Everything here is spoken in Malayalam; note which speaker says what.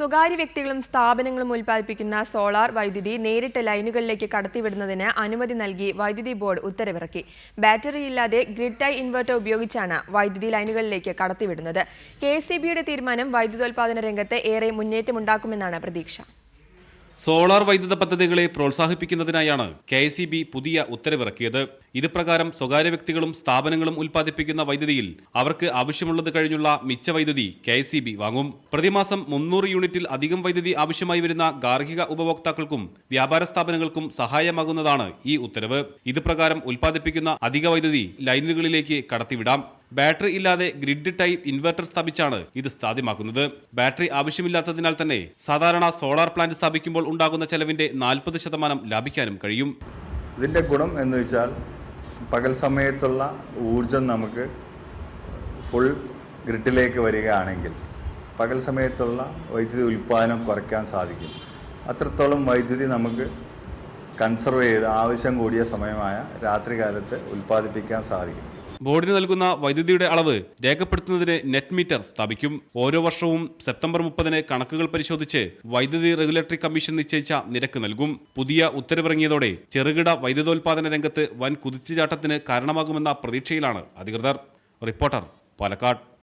Speaker 1: സ്വകാര്യ വ്യക്തികളും സ്ഥാപനങ്ങളും ഉൽപ്പാദിപ്പിക്കുന്ന സോളാർ വൈദ്യുതി നേരിട്ട് ലൈനുകളിലേക്ക് കടത്തിവിടുന്നതിന് അനുമതി നൽകി വൈദ്യുതി ബോർഡ് ഉത്തരവിറക്കി. ബാറ്ററി ഇല്ലാതെ ഗ്രിഡ് ടൈ ഇൻവെർട്ടർ ഉപയോഗിച്ചാണ് വൈദ്യുതി ലൈനുകളിലേക്ക് കടത്തിവിടുന്നത്. കെ തീരുമാനം വൈദ്യുതോൽപാദന രംഗത്ത് ഏറെ മുന്നേറ്റമുണ്ടാക്കുമെന്നാണ് പ്രതീക്ഷ.
Speaker 2: സോളാർ വൈദ്യുത പദ്ധതികളെ പ്രോത്സാഹിപ്പിക്കുന്നതിനായാണ് കെ എസ് പുതിയ ഉത്തരവിറക്കിയത്. ഇത് പ്രകാരം സ്വകാര്യ വ്യക്തികളും സ്ഥാപനങ്ങളും ഉൽപ്പാദിപ്പിക്കുന്ന വൈദ്യുതിയിൽ അവർക്ക് ആവശ്യമുള്ളത് കഴിഞ്ഞുള്ള മിച്ച വൈദ്യുതി കെ എസ് വാങ്ങും. പ്രതിമാസം മുന്നൂറ് യൂണിറ്റിൽ അധികം വൈദ്യുതി ആവശ്യമായി വരുന്ന ഗാർഹിക ഉപഭോക്താക്കൾക്കും വ്യാപാര സ്ഥാപനങ്ങൾക്കും സഹായമാകുന്നതാണ് ഈ ഉത്തരവ്. ഇത് ഉൽപ്പാദിപ്പിക്കുന്ന അധിക വൈദ്യുതി ലൈനുകളിലേക്ക് കടത്തിവിടാം. ബാറ്ററി ഇല്ലാതെ ഗ്രിഡ് ടൈപ്പ് ഇൻവെർട്ടർ സ്ഥാപിച്ചാണ് ഇത് സാധ്യമാക്കുന്നത്. ബാറ്ററി ആവശ്യമില്ലാത്തതിനാൽ തന്നെ സാധാരണ സോളാർ പ്ലാന്റ് സ്ഥാപിക്കുമ്പോൾ ഉണ്ടാകുന്ന ചെലവിന്റെ നാൽപ്പത് ശതമാനം ലാഭിക്കാനും കഴിയും.
Speaker 3: ഇതിന്റെ ഗുണം എന്ന് വെച്ചാൽ പകൽ സമയത്തുള്ള ഊർജം നമുക്ക് ഫുൾ ഗ്രിഡിലേക്ക് വരികയാണെങ്കിൽ പകൽ സമയത്തുള്ള വൈദ്യുതി ഉൽപ്പാദനം കുറയ്ക്കാൻ സാധിക്കും. അത്രത്തോളം വൈദ്യുതി നമുക്ക് കൺസർവ് ചെയ്ത് ആവശ്യം കൂടിയ സമയമായ രാത്രികാലത്ത് ഉൽപ്പാദിപ്പിക്കാൻ സാധിക്കും.
Speaker 2: ബോർഡിന് നൽകുന്ന വൈദ്യുതിയുടെ അളവ് രേഖപ്പെടുത്തുന്നതിന് നെറ്റ് മീറ്റർ സ്ഥാപിക്കും. ഓരോ വർഷവും സെപ്റ്റംബർ മുപ്പതിന് കണക്കുകൾ പരിശോധിച്ച് വൈദ്യുതി റെഗുലേറ്ററി കമ്മീഷൻ നിശ്ചയിച്ച നിരക്ക് നൽകും. പുതിയ ഉത്തരവിറങ്ങിയതോടെ ചെറുകിട വൈദ്യുതോൽപാദന രംഗത്ത് വൻ കുതിച്ചുചാട്ടത്തിന് കാരണമാകുമെന്ന പ്രതീക്ഷയിലാണ് അധികൃതർ. റിപ്പോർട്ടർ പാലക്കാട്.